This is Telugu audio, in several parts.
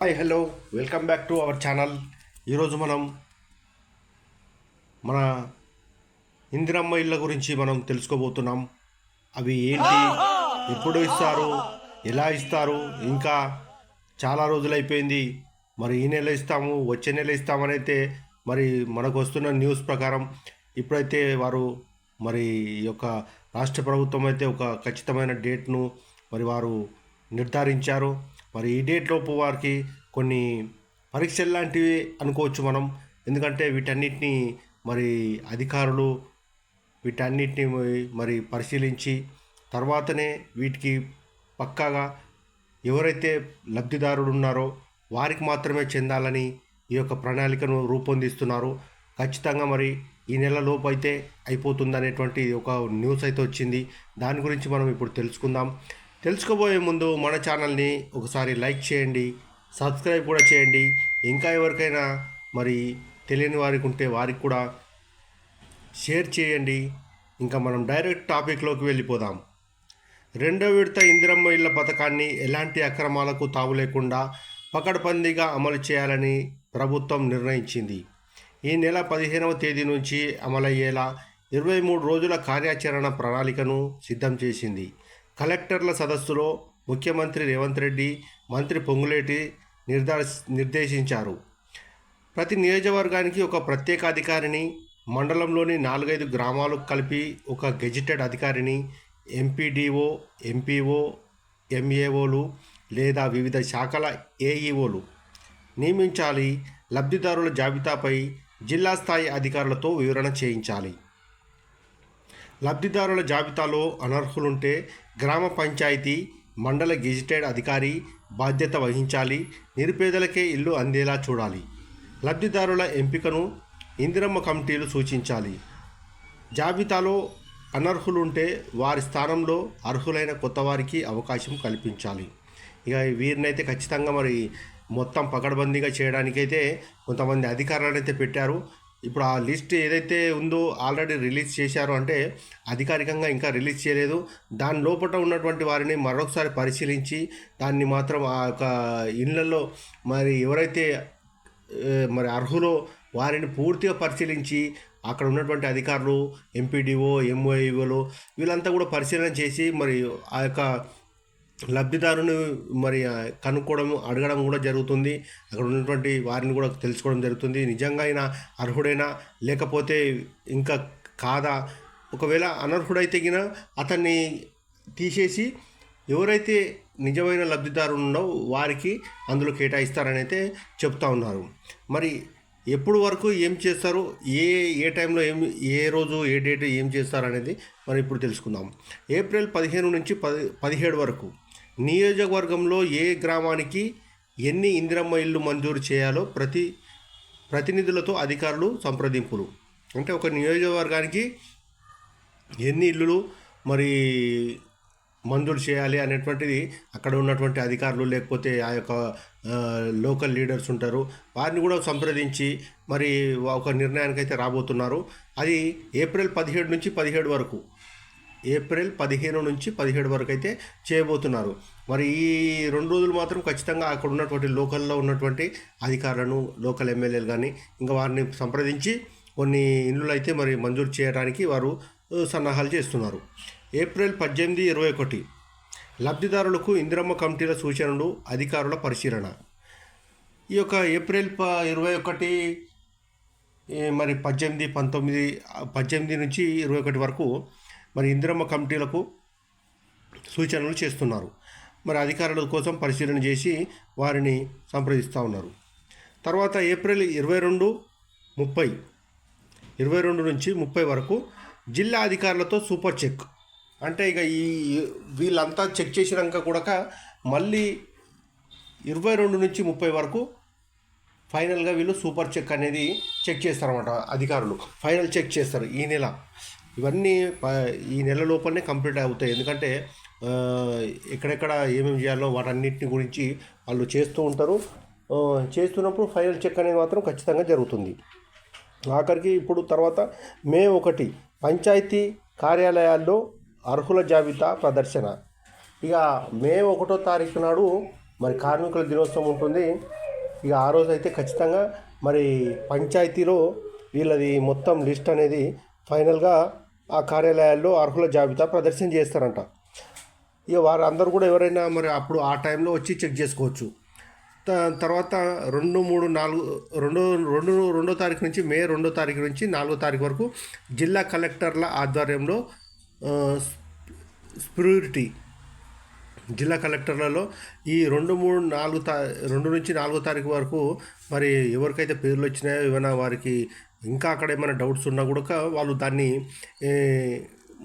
Hi hello welcome back to our channel ఈరోజు మనం మన ఇందిరమ్మ ఇళ్ళ గురించి మనం తెలుసుకోబోతున్నాం. అవి ఏంటి? ఎప్పుడు ఇస్తారు? ఎలా ఇస్తారు? ఇంకా చాలా రోజులు అయిపోయింది మరి ఈ నెల ఇస్తాము వచ్చే నెల ఇస్తామనైతే మరి మనకు వస్తున్న న్యూస్ ప్రకారం ఇప్పుడైతే వారు మరి ఈ యొక్క రాష్ట్ర ప్రభుత్వం అయితే ఒక ఖచ్చితమైన డేట్ను మరి వారు నిర్ధారించారు. మరి ఈ డేట్ లోపు వారికి కొన్ని పరీక్షలు లాంటివి అనుకోవచ్చు మనం. ఎందుకంటే వీటన్నిటిని మరి అధికారులు వీటన్నిటిని మరి పరిశీలించి తర్వాతనే వీటికి పక్కాగా ఎవరైతే లబ్ధిదారులు ఉన్నారో వారికి మాత్రమే చెందాలని ఈ యొక్క ప్రణాళికను రూపొందిస్తున్నారు. ఖచ్చితంగా మరి ఈ నెలలోపు అయితే అయిపోతుంది అనేటువంటి ఒక న్యూస్ అయితే వచ్చింది. దాని గురించి మనం ఇప్పుడు తెలుసుకుందాం. తెలుసుకోబోయే ముందు మన ఛానల్ని ఒకసారి లైక్ చేయండి సబ్స్క్రైబ్ కూడా చేయండి. ఇంకా ఎవరికైనా మరి తెలియని వారికి ఉంటే వారికి కూడా షేర్ చేయండి. ఇంకా మనం డైరెక్ట్ టాపిక్లోకి వెళ్ళిపోదాం. రెండో విడత ఇందిరమ్మ ఇళ్ళ పథకాన్ని ఎలాంటి అక్రమాలకు తావు లేకుండా పకడ్బందీగా అమలు చేయాలని ప్రభుత్వం నిర్ణయించింది. ఈ నెల పదిహేనవ తేదీ నుంచి అమలయ్యేలా ఇరవై మూడు రోజుల కార్యాచరణ ప్రణాళికను సిద్ధం చేసింది. కలెక్టర్ల సదస్సులో ముఖ్యమంత్రి రేవంత్ రెడ్డి మంత్రి పొంగులేటి నిర్దేశ నిర్దేశించారు. ప్రతి నియోజకవర్గానికి ఒక ప్రత్యేక అధికారిని మండలంలోని నాలుగైదు గ్రామాలు కలిపి ఒక గెజిటెడ్ అధికారిని ఎంపీడీఓ ఎంపీఓ ఎంఏఓలు లేదా వివిధ శాఖల ఏఈఓలు నియమించాలి లబ్ధిదారుల జాబితాపై జిల్లా స్థాయి అధికారులతో వివరణ చేయించాలి. లబ్ధిదారుల జాబితాలో అనర్హులుంటే గ్రామ పంచాయతీ మండల గెజిటెడ్ అధికారి బాధ్యత వహించాలి నిరుపేదలకే ఇల్లు అందేలా చూడాలి. లబ్ధిదారుల ఎంపికను ఇందిరమ్మ కమిటీలు సూచించాలి. జాబితాలో అనర్హులుంటే వారి స్థానంలో అర్హులైన కొత్త వారికి అవకాశం కల్పించాలి. ఇక వీరినైతే ఖచ్చితంగా మరి మొత్తం పకడ్బందీగా చేయడానికైతే కొంతమంది అధికారులనైతే పెట్టారు. ఇప్పుడు ఆ లిస్ట్ ఏదైతే ఉందో ఆల్రెడీ రిలీజ్ చేశారో అంటే అధికారికంగా ఇంకా రిలీజ్ చేయలేదు. దాని లోపల ఉన్నటువంటి వారిని మరొకసారి పరిశీలించి దాన్ని మాత్రం ఆ యొక్క ఇళ్ళలో మరి ఎవరైతే మరి అర్హులో వారిని పూర్తిగా పరిశీలించి అక్కడ ఉన్నటువంటి అధికారులు ఎంపీడీఓ ఎంఓఈఓలు వీళ్ళంతా కూడా పరిశీలన చేసి మరి ఆ యొక్క లబ్ధిదారుని మరి కనుక్కోవడం అడగడం కూడా జరుగుతుంది. అక్కడ ఉన్నటువంటి వారిని కూడా తెలుసుకోవడం జరుగుతుంది. నిజంగా అయినా అర్హుడైనా? లేకపోతే ఇంకా కాదా? ఒకవేళ అనర్హుడైతే గిన అతన్ని తీసేసి ఎవరైతే నిజమైన లబ్ధిదారులు ఉన్నో వారికి అందులో కేటాయిస్తారని అయితే చెప్తా ఉన్నారు. మరి ఎప్పుడు వరకు ఏం చేస్తారు? ఏ ఏ టైంలో ఏం ఏ రోజు ఏ డేట్ ఏం చేస్తారు అనేది మనం ఇప్పుడు తెలుసుకుందాం. ఏప్రిల్ పదిహేను నుంచి పది పదిహేడు వరకు నియోజకవర్గంలో ఏ గ్రామానికి ఎన్ని ఇందిరమ్మ ఇల్లు మంజూరు చేయాలో ప్రతి ప్రతినిధులతో అధికారులు సంప్రదింపులు. అంటే ఒక నియోజకవర్గానికి ఎన్ని ఇల్లులు మరి మంజూరు చేయాలి అనేటువంటిది అక్కడ ఉన్నటువంటి అధికారులు లేకపోతే ఆ యొక్క లోకల్ లీడర్స్ ఉంటారు. వారిని కూడా సంప్రదించి మరి ఒక నిర్ణయానికి అయితే రాబోతున్నారు. అది ఏప్రిల్ పదిహేడు నుంచి పదిహేడు వరకు. ఏప్రిల్ పదిహేను నుంచి పదిహేడు వరకు అయితే చేయబోతున్నారు. మరి ఈ రెండు రోజులు మాత్రం ఖచ్చితంగా అక్కడ ఉన్నటువంటి లోకల్లో ఉన్నటువంటి అధికారులను లోకల్ ఎమ్మెల్యేలు కానీ ఇంకా వారిని సంప్రదించి కొన్ని ఇండ్లు అయితే మరి మంజూరు చేయడానికి వారు సన్నాహాలు చేస్తున్నారు. ఏప్రిల్ పద్దెనిమిది ఇరవై ఒకటి లబ్ధిదారులకు ఇందిరమ్మ కమిటీల సూచనలు అధికారుల పరిశీలన. ఈ యొక్క ఏప్రిల్ ప ఇరవై ఒకటి మరి పద్దెనిమిది పంతొమ్మిది పద్దెనిమిది నుంచి ఇరవై ఒకటి వరకు మరి ఇందిరమ్మ కమిటీలకు సూచనలు చేస్తున్నారు. మరి అధికారుల కోసం పరిశీలన చేసి వారిని సంప్రదిస్తూ ఉన్నారు. తర్వాత ఏప్రిల్ ఇరవై రెండు ముప్పై ఇరవై రెండు నుంచి ముప్పై వరకు జిల్లా అధికారులతో సూపర్ చెక్. అంటే ఇక ఈ వీళ్ళంతా చెక్ చేసినాక కూడా మళ్ళీ ఇరవై రెండు నుంచి ముప్పై వరకు ఫైనల్గా వీళ్ళు సూపర్ చెక్ అనేది చెక్ చేస్తారన్నమాట అధికారులు. ఫైనల్ చెక్ చేస్తారు ఈ నెల. ఇవన్నీ ప- ఈ నెల లోపలనే కంప్లీట్ అవుతాయి. ఎందుకంటే ఎక్కడెక్కడ ఏమేమి చేయాలో వాటన్నిటిని గురించి వాళ్ళు చేస్తూ ఉంటారు. చేస్తున్నప్పుడు ఫైనల్ చెక్ అనేది మాత్రం ఖచ్చితంగా జరుగుతుంది. ఆఖరికి ఇప్పుడు తర్వాత మే ఒకటి పంచాయతీ కార్యాలయాల్లో అర్హుల జాబితా ప్రదర్శన. ఇక మే ఒకటో తారీఖు నాడు మరి కార్మికుల దినోత్సవం ఉంటుంది. ఇక ఆ రోజు అయితే ఖచ్చితంగా మరి పంచాయతీలో వీళ్ళది మొత్తం లిస్ట్ అనేది ఫైనల్గా ఆ కార్యాలయాల్లో అర్హుల జాబితా ప్రదర్శన చేస్తారంట. ఇక వారందరూ కూడా ఎవరైనా మరి అప్పుడు ఆ టైంలో వచ్చి చెక్ చేసుకోవచ్చు. తర్వాత రెండు మూడు నాలుగు రెండో రెండు రెండో తారీఖు నుంచి మే రెండో తారీఖు నుంచి నాలుగో తారీఖు వరకు జిల్లా కలెక్టర్ల ఆధ్వర్యంలో ఆ, స్ప్యూరిటీ జిల్లా కలెక్టర్లలో ఈ రెండు మూడు నాలుగు తా రెండు నుంచి నాలుగో తారీఖు వరకు మరి ఎవరికైతే పేర్లు వచ్చినాయో ఏమైనా వారికి ఇంకా అక్కడ ఏమైనా డౌట్స్ ఉన్నా కూడా వాళ్ళు దాన్ని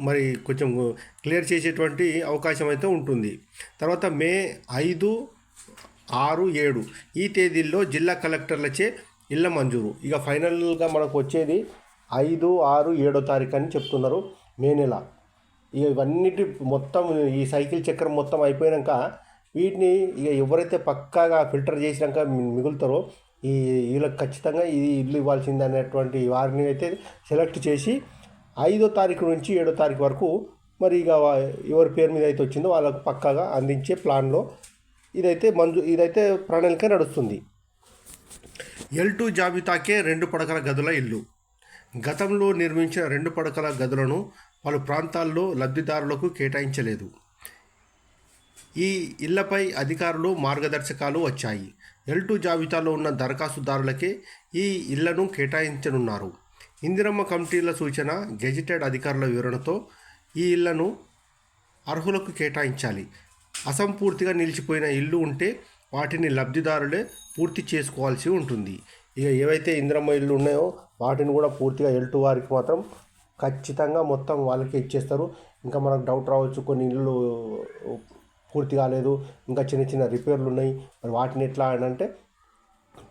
మరి కొంచెం క్లియర్ చేసేటువంటి అవకాశం అయితే ఉంటుంది. తర్వాత మే ఐదు ఆరు ఏడు ఈ తేదీల్లో జిల్లా కలెక్టర్లచే ఇళ్ళ మంజూరు. ఇక ఫైనల్గా మనకు వచ్చేది ఐదు ఆరు ఏడో తారీఖు అని చెప్తున్నారు. మే నెల. ఇక ఇవన్నిటి మొత్తం ఈ సైకిల్ చక్రం మొత్తం అయిపోయాక వీటిని ఇక ఎవరైతే పక్కాగా ఫిల్టర్ చేసినాక మిగులుతారో ఈ వీళ్ళకి ఖచ్చితంగా ఇది ఇల్లు ఇవ్వాల్సింది అనేటువంటి వారిని అయితే సెలెక్ట్ చేసి ఐదో తారీఖు నుంచి ఏడో తారీఖు వరకు మరి ఇక ఎవరి పేరు మీద అయితే వచ్చిందో వాళ్ళకు పక్కాగా అందించే ప్లాన్లో ఇదైతే మంజు ఇదైతే ప్రణాళిక నడుస్తుంది. ఎల్ టూ జాబితాకే రెండు పడకల గదుల ఇల్లు. గతంలో నిర్మించిన రెండు పడకల గదులను పలు ప్రాంతాల్లో లబ్ధిదారులకు కేటాయించలేదు. ఈ ఇళ్ళపై అధికారులు మార్గదర్శకాలు వచ్చాయి. ఎల్ టూ జాబితాలో ఉన్న దరఖాస్తుదారులకే ఈ ఇళ్ళను కేటాయించనున్నారు. ఇందిరమ్మ కమిటీల సూచన గెజిటెడ్ అధికారుల వివరణతో ఈ ఇళ్ళను అర్హులకు కేటాయించాలి. అసంపూర్తిగా నిలిచిపోయిన ఇల్లు ఉంటే వాటిని లబ్ధిదారులే పూర్తి చేసుకోవాల్సి ఉంటుంది. ఇక ఏవైతే ఇంద్రమ్మ ఇల్లు ఉన్నాయో వాటిని కూడా పూర్తిగా ఎల్టు వారికి మాత్రం ఖచ్చితంగా మొత్తం వాళ్ళకి ఇచ్చేస్తారు. ఇంకా మనకు డౌట్ రావచ్చు కొన్ని ఇల్లు పూర్తి కాలేదు ఇంకా చిన్న చిన్న రిపేర్లు ఉన్నాయి. మరి వాటిని ఎట్లా అని అంటే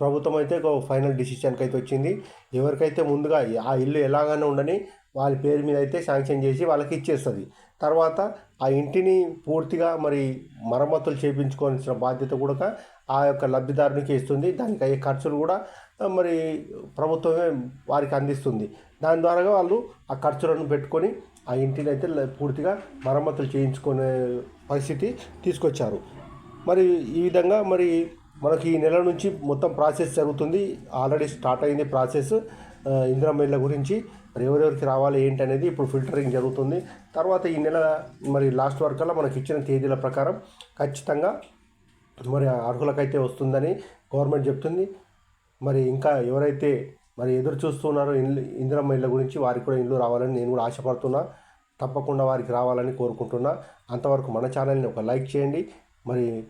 ప్రభుత్వం అయితే ఒక ఫైనల్ డిసిషన్కి అయితే వచ్చింది. ఎవరికైతే ముందుగా ఆ ఇల్లు ఎలాగైనా ఉండని వాళ్ళ పేరు మీద అయితే శాంక్షన్ చేసి వాళ్ళకి ఇచ్చేస్తుంది. తర్వాత ఆ ఇంటిని పూర్తిగా మరి మరమ్మతులు చేయించుకోవాల్సిన బాధ్యత కూడా ఆ యొక్క లబ్ధిదారునికి ఇస్తుంది. దానికి అయ్యే ఖర్చులు కూడా మరి ప్రభుత్వమే వారికి అందిస్తుంది. దాని ద్వారా వాళ్ళు ఆ ఖర్చులను పెట్టుకొని ఆ ఇంటిని అయితే పూర్తిగా మరమ్మతులు చేయించుకునే పరిస్థితి తీసుకొచ్చారు. మరి ఈ విధంగా మరి మనకి ఈ నెల నుంచి మొత్తం ప్రాసెస్ జరుగుతుంది. ఆల్రెడీ స్టార్ట్ అయింది ప్రాసెస్. ఇందిరామిల్ల గురించి మరి ఎవరెవరికి రావాలి ఏంటి అనేది ఇప్పుడు ఫిల్టరింగ్ జరుగుతుంది. తర్వాత ఈ నెల మరి లాస్ట్ వరకల్లా మనకి ఇచ్చిన తేదీల ప్రకారం ఖచ్చితంగా మరి అర్హులకైతే వస్తుందని గవర్నమెంట్ చెప్తుంది. మరి ఇంకా ఎవరైతే మరి ఎదురు చూస్తున్నారో ఇండ్లు ఇందిరమ్మ ఇళ్ళ గురించి వారికి కూడా ఇల్లు రావాలని నేను కూడా ఆశపడుతున్నా. తప్పకుండా వారికి రావాలని కోరుకుంటున్నా. అంతవరకు మన ఛానల్ని ఒక లైక్ చేయండి. మరి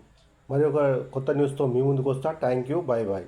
మరి ఒక కొత్త న్యూస్తో మీ ముందుకు వస్తా. Thank you bye bye